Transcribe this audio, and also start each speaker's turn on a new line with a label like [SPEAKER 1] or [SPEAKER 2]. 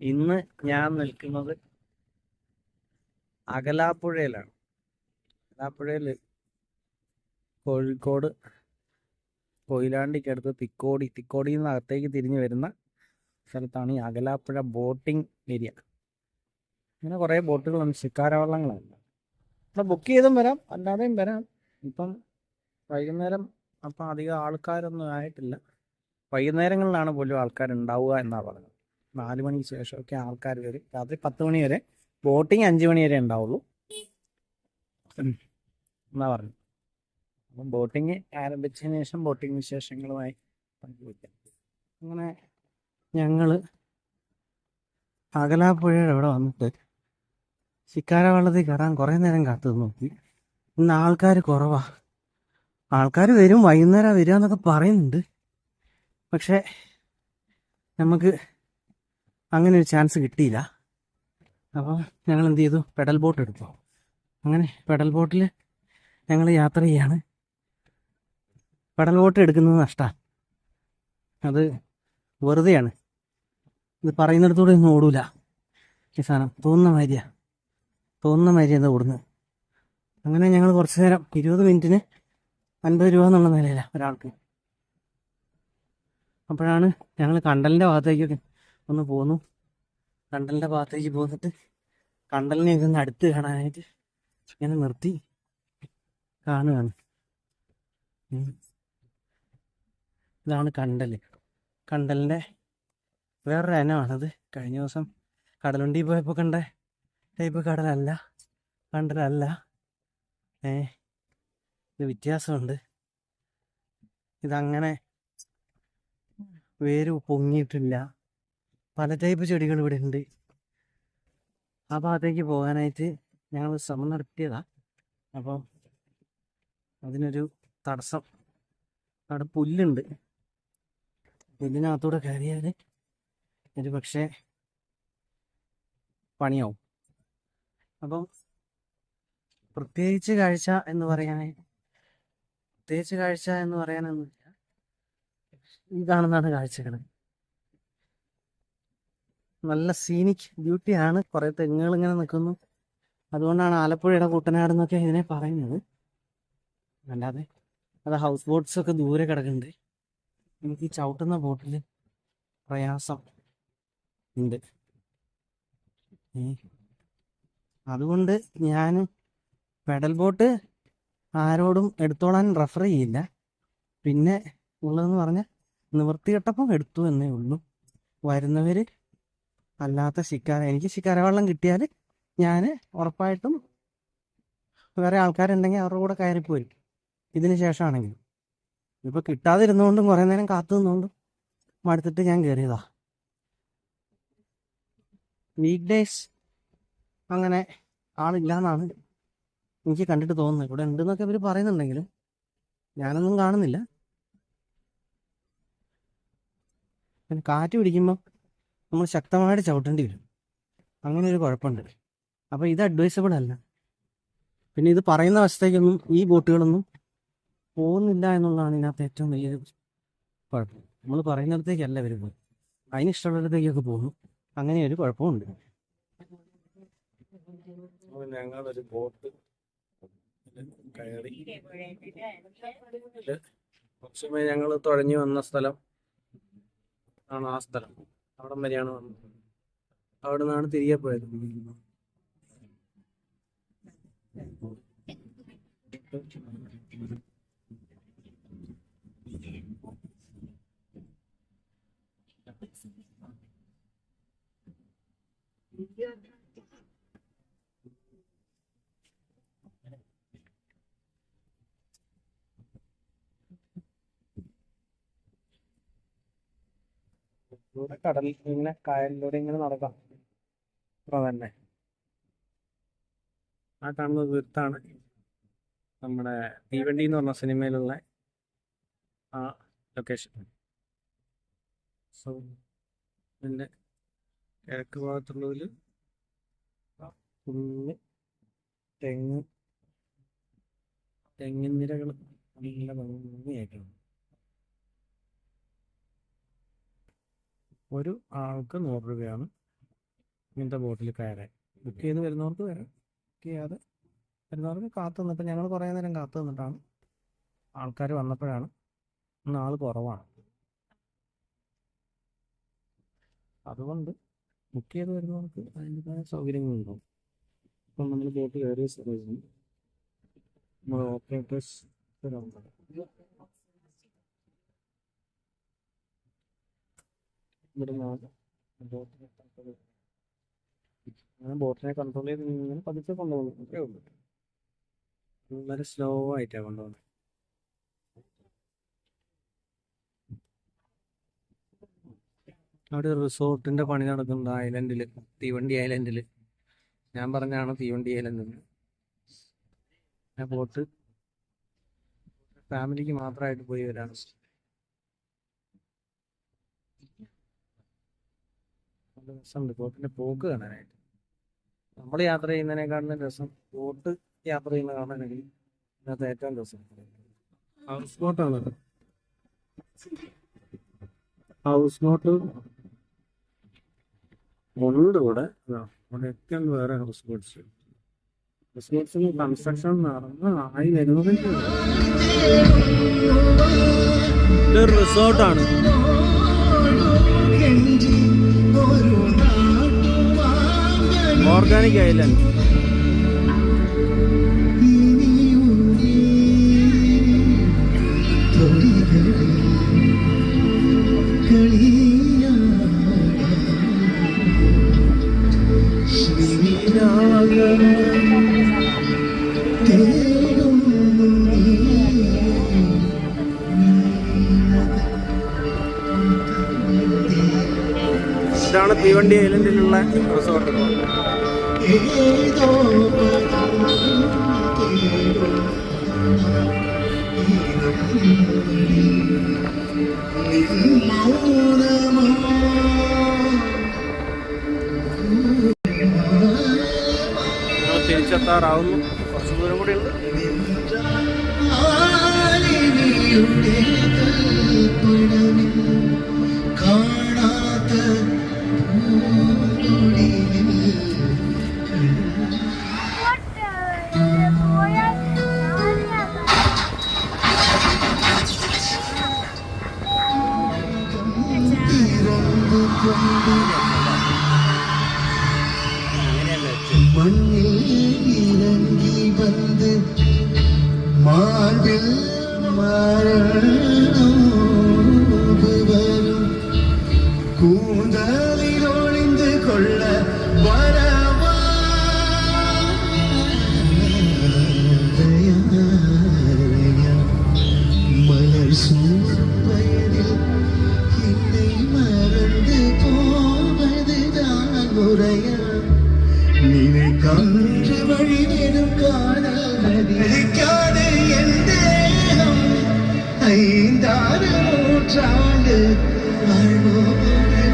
[SPEAKER 1] ഇന്ന് ഞാൻ നിൽക്കുന്നത് അകലാപ്പുഴയിലാണ്. അകലാപ്പുഴയിൽ കോഴിക്കോട് കൊയിലാണ്ടിക്കടുത്ത് തിക്കോടി തിക്കോടിയിൽ നിന്ന് അകത്തേക്ക് തിരിഞ്ഞ് വരുന്ന സ്ഥലത്താണ് ഈ അകലാപ്പുഴ ബോട്ടിംഗ് ഏരിയ. ഇങ്ങനെ കുറേ ബോട്ടുകളുണ്ട് ശിക്കാരവള്ളങ്ങളുണ്ട് അപ്പം ബുക്ക് ചെയ്തും വരാം അല്ലാതെയും വരാം. ഇപ്പം വൈകുന്നേരം അപ്പം അധികം ആൾക്കാരൊന്നും ആയിട്ടില്ല. വൈകുന്നേരങ്ങളിലാണ് പോലും ആൾക്കാരുണ്ടാവുക എന്നാണ് പറഞ്ഞത് നാല് മണിക്ക് ശേഷമൊക്കെ ആൾക്കാർ വരും. രാത്രി പത്ത് മണി വരെ ബോട്ടിങ് അഞ്ച് മണി വരെ ഉണ്ടാവുള്ളൂ. എന്നാ പറഞ്ഞു അപ്പം ബോട്ടിങ് ആരംഭിച്ചതിന് ശേഷം ബോട്ടിങ് വിശേഷങ്ങളുമായി പങ്കുവയ്ക്കാം. അങ്ങനെ ഞങ്ങൾ അകലാപ്പുഴയുടെ അവിടെ വന്നിട്ട് ശിക്കാര വള്ളത്തിൽ കയറാൻ കുറേ നേരം കാത്തു നോക്കി ഇന്ന് ആൾക്കാർ കുറവാ. ആൾക്കാർ വരും വൈകുന്നേരം വരിക എന്നൊക്കെ പറയുന്നുണ്ട്. പക്ഷേ നമുക്ക് അങ്ങനെ ഒരു ചാൻസ് കിട്ടിയില്ല. അപ്പോൾ ഞങ്ങൾ എന്ത് ചെയ്തു? പെഡൽ ബോട്ട് എടുത്തു. അങ്ങനെ പെഡൽ ബോട്ടിൽ ഞങ്ങൾ യാത്ര ചെയ്യാണ്. പെഡൽ ബോട്ട് എടുക്കുന്നത് നഷ്ടമാണ് അത് വെറുതെയാണ്. ഇത് പറയുന്നിടത്തൂടെ ഒന്നും ഓടൂല. ഈ സാധനം തോന്നുന്ന മാതിരിയാ. തോന്നുന്ന മാതിരി എന്താ ഓടുന്നത് അങ്ങനെ ഞങ്ങൾ കുറച്ച് നേരം ഇരുപത് മിനിറ്റിന് അൻപത് രൂപ എന്നുള്ള നിലയിലാണ് ഒരാൾക്ക്. അപ്പോഴാണ് ഞങ്ങൾ കണ്ടലിന്റെ ഭാഗത്തേക്കൊക്കെ ഒന്ന് പോന്നു. കണ്ടലിന്റെ ഭാഗത്തേക്ക് പോന്നിട്ട് കണ്ടലിനെ ഒന്ന് അടുത്ത് കാണാനായിട്ട് ഇങ്ങനെ നിർത്തി കാണുകയാണ്. ഇതാണ് കണ്ടൽ കണ്ടലിന്റെ വേറൊരു ഇനമാണത് കഴിഞ്ഞ ദിവസം കടലുണ്ടി പോയപ്പോൾ കണ്ട ടൈപ്പ് കടലല്ല കണ്ടലല്ല. ഏ ഇത് വ്യത്യാസമുണ്ട്. ഇതങ്ങനെ വേര് പൊങ്ങിയിട്ടില്ല. പല ടൈപ്പ് ചെടികൾ ഇവിടെ ഉണ്ട് ആ ഭാഗത്തേക്ക് പോകാനായിട്ട് ഞങ്ങൾ ശ്രമം നടത്തിയതാ. അപ്പം അതിനൊരു തടസ്സം. അവിടെ പുല്ലുണ്ട്. പുല്ലിനകത്തൂടെ കയറിയാൽ ഒരു പക്ഷേ പണിയാവും. അപ്പം പ്രത്യേകിച്ച് കാഴ്ച എന്ന് പറയാനായി പ്രത്യേകിച്ച് കാഴ്ച എന്ന് പറയാനൊന്നുമില്ല. ഈ കാണുന്നതാണ് കാഴ്ചകൾ നല്ല സീനിക് ബ്യൂട്ടിയാണ് കുറേ തെങ്ങുകൾ ഇങ്ങനെ നിൽക്കുന്നു. അതുകൊണ്ടാണ് ആലപ്പുഴയുടെ കുട്ടനാട് എന്നൊക്കെ ഇതിനെ പറയുന്നത്. അല്ലാതെ അത് ഹൗസ് ബോട്ട്സ് ഒക്കെ ദൂരെ കിടക്കുന്നുണ്ട്. എനിക്ക് ഈ ചവിട്ടുന്ന ബോട്ടിൽ പ്രയാസം ഉണ്ട്. അതുകൊണ്ട് ഞാൻ പെഡൽ ബോട്ട് ആരോടും എടുത്തോളാൻ റെഫർ ചെയ്യില്ല. പിന്നെ ഉള്ളതെന്ന് പറഞ്ഞാൽ നിവൃത്തികെട്ടപ്പം എടുത്തു എന്നേ ഉള്ളൂ. വരുന്നവർ അല്ലാത്ത ശിക്കാര എനിക്ക് ശിക്കാര വെള്ളം കിട്ടിയാൽ ഞാൻ ഉറപ്പായിട്ടും വേറെ ആൾക്കാരുണ്ടെങ്കിൽ അവരുടെ കൂടെ കയറിപ്പോയി ഇതിന് ശേഷമാണെങ്കിലും. ഇപ്പോൾ കിട്ടാതിരുന്നുകൊണ്ടും കുറേ നേരം കാത്തു നിന്നുകൊണ്ടും മടുത്തിട്ട് ഞാൻ കയറിയതാ വീക്ക് ഡേയ്സ് അങ്ങനെ ആളില്ലാന്നാണ് എനിക്ക് കണ്ടിട്ട് തോന്നുന്നത്. ഇവിടെ ഉണ്ടെന്നൊക്കെ ഇവർ പറയുന്നുണ്ടെങ്കിലും ഞാനൊന്നും കാണുന്നില്ല. പിന്നെ കാറ്റ് പിടിക്കുമ്പോൾ നമ്മൾ ശക്തമായിട്ട് ചവിട്ടേണ്ടി വരും. അങ്ങനെ ഒരു കുഴപ്പമുണ്ട്. അപ്പോൾ ഇത് അഡ്വൈസബിൾ അല്ല. പിന്നെ ഇത് പറയുന്ന വശത്തേക്കൊന്നും ഈ ബോട്ടുകളൊന്നും പോകുന്നില്ല എന്നുള്ളതാണ് ഇതിനകത്ത് ഏറ്റവും വലിയ കുഴപ്പം. നമ്മൾ പറയുന്നിടത്തേക്കല്ല ഇവർ പോകും അതിന് ഇഷ്ടമുള്ളിടത്തേക്കൊക്കെ പോകുന്നു. അങ്ങനെ ഒരു കുഴപ്പമുണ്ട്. ഞങ്ങളൊരു ബോട്ട് കയറി. ഞങ്ങൾ തുഴഞ്ഞു വന്ന സ്ഥലം ആണ് ആ സ്ഥലം. അവിടം വരെയാണ് വന്നത്. അവിടെ നിന്നാണ് തിരികെ പോയത്. ഇവിടെ കടൽ ഇങ്ങനെ കായലിലൂടെ ഇങ്ങനെ നടക്കാം. അത്ര തന്നെ. ആ കാണുന്ന തീർത്താണ്. നമ്മുടെ തീവണ്ടി എന്ന് പറഞ്ഞ സിനിമയിലുള്ള ആ ലൊക്കേഷൻ സോ ഇതിന്റെ കിഴക്ക് ഭാഗത്തുള്ളതിൽ കുന്ന് തെങ്ങ് തെങ്ങിൻ നിരകൾ നല്ല ഭംഗിയായിട്ടാണ് ഒരു ആൾക്ക് നൂറ് രൂപയാണ് ഇങ്ങനത്തെ ബോട്ടിൽ കയറാൻ. ബുക്ക് ചെയ്ത് വരുന്നവർക്ക് വരാം. ബുക്ക് ചെയ്യാതെ വരുന്നവർക്ക് കാത്തു നിന്നിപ്പോൾ ഞങ്ങൾ കുറേ നേരം കാത്തു നിന്നിട്ടാണ് ആൾക്കാർ വന്നപ്പോഴാണ് ഇന്ന് ആൾ കുറവാണ്. അതുകൊണ്ട് ബുക്ക് ചെയ്ത് വരുന്നവർക്ക് അതിന്റെതായ സൗകര്യങ്ങളുണ്ടാവും. ഇപ്പം നമ്മൾ ബോട്ട് കയറിയ സ്ഥലം നമ്മൾ ഓപ്പറേറ്റേഴ്സ് ഇവിടെ ബോട്ടിനെ കൺട്രോൾ അങ്ങനെ ബോട്ടിനെ കൺട്രോൾ ചെയ്ത് ഇങ്ങനെ പതുക്കെ കൊണ്ടുപോകുന്നു. അത്രേ ഉള്ളൂ. വളരെ സ്ലോ ആയിട്ടാണ് കൊണ്ടുപോകുന്നത്. അവിടെ റിസോർട്ടിന്റെ പണി നടക്കുന്നുണ്ട് ഐലൻഡിൽ തീവണ്ടി ഐലൻഡിൽ ഞാൻ പറഞ്ഞാണ് തീവണ്ടി ഐലൻഡ് ഞാൻ ബോട്ട് ഫാമിലിക്ക് മാത്രമായിട്ട് പോയി വരാണ് നല്ല രസമുണ്ട്. ബോട്ടിന്റെ പോക്ക് കാണാനായിട്ട്. നമ്മൾ യാത്ര ചെയ്യുന്നതിനേക്കാളും രസം ബോട്ട് യാത്ര ചെയ്യുന്ന കാണാനായിരിക്കും അതിനകത്ത് ഏറ്റവും രസം. ഹൗസ് ബോട്ടാണ് ഹൗസ് ബോട്ട് ഉണ്ട് ഇവിടെ. ഇവിടെയൊക്കെ വേറെ ഹൗസ് ബോട്ട്സ് ഹൗസ് ബോട്ട്സിന് കൺസ്ട്രക്ഷൻ നടന്ന് ആയി വരുന്നതേ ഉള്ളൂ. ഇതൊരു റിസോർട്ടാണ് ഓർഗാനിക് ഐലൻഡ് ഇതാണ് തീവണ്ടി ഐലൻഡിലുള്ള റിസോർട്ട്. ഞങ്ങൾ തിരിച്ചെത്താറാവുന്നു. കുറച്ച് ദൂരം കൂടി ഉണ്ട്.
[SPEAKER 2] കാണാത്ത മാർബിൽ മരണോട് ஐந்தாறு நூற்றாண்டு வாழ்வோம்